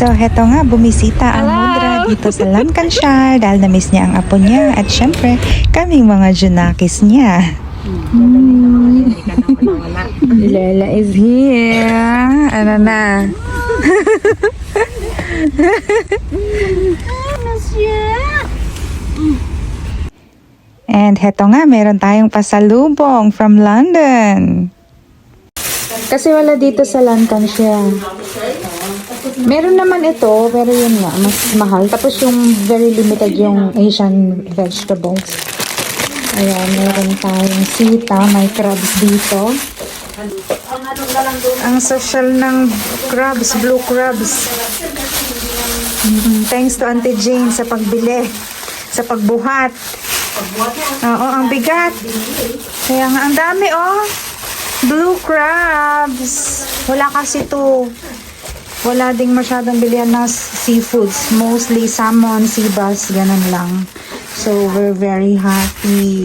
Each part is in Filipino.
So, heto nga, bumisita ang Mudra dito sa Lancashire dahil na-miss niya ang apo niya at syempre, kaming mga Junakis niya. Lela is here. Ano na? And heto nga, meron tayong pasalubong from London. Kasi wala dito sa Lancashire. Meron naman ito, pero yun nga, mas mahal. Tapos yung very limited yung Asian vegetables. Ayan, meron tayong sita, may crabs dito. Ang social ng crabs, blue crabs. Mhm, Thanks to Auntie Jane sa pagbili, sa pagbuhat. Oo, ang bigat. Kaya nga, ang dami oh. Blue crabs. Wala kasi to. Wala ding masyadong bilihan ng seafoods. Mostly salmon, sea bass, ganun lang. So, we're very happy.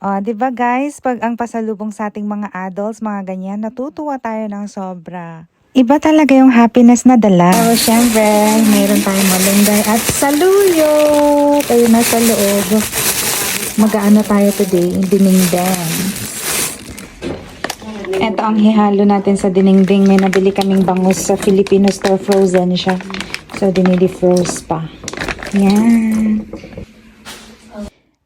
O, di ba guys, pag ang pasalubong sa ating mga adults, mga ganyan, natutuwa tayo ng sobra. Iba talaga yung happiness na dala. So, syempre, meron tayong malunggay at saluyo. Kayo na sa loob. Mag-aano tayo today? Dinengdeng. Ito ang hihalo natin sa dinengdeng. May nabili kaming bangus sa Filipino store. Frozen siya. So, dinidefroze pa. Yan.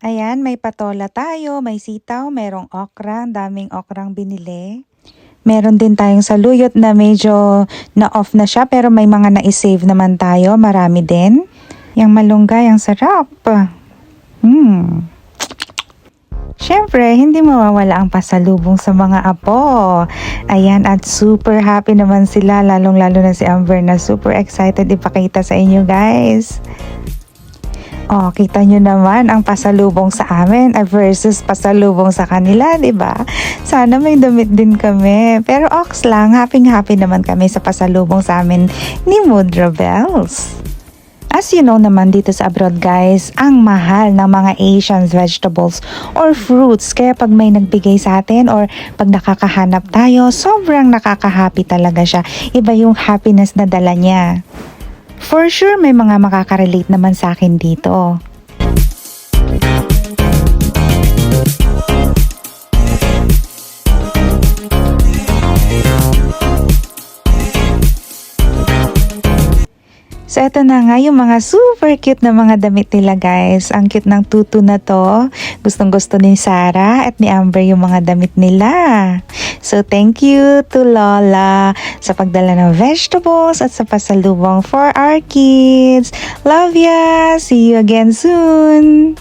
Ayan, may patola tayo, may sitaw, merong okra, ang daming okrang binili. Meron din tayong saluyot na medyo na-off na siya pero may mga na-save naman tayo, marami din. Yung malunggay, ang sarap. Hmm. Siyempre, hindi mawawala ang pasalubong sa mga apo. Ayan, at super happy naman sila, lalong-lalo na si Amber na super excited ipakita sa inyo guys. Oh, kita nyo naman ang pasalubong sa amin versus pasalubong sa kanila, di ba? Sana may damit din kami. Pero ox lang, happy-happy naman kami sa pasalubong sa amin ni Mudra Bells. As you know naman dito sa abroad guys, ang mahal ng mga Asian vegetables or fruits. Kaya pag may nagbigay sa atin or pag nakakahanap tayo, sobrang nakaka-happy talaga siya. Iba yung happiness na dala niya. For sure, may mga makaka-relate naman sa akin dito. So, ito na nga yung mga super cute na mga damit nila, guys. Ang cute ng tutu na to. Gustong gusto ni Sarah at ni Amber yung mga damit nila. So, thank you to Lola sa pagdala ng vegetables at sa pasalubong for our kids. Love ya! See you again soon!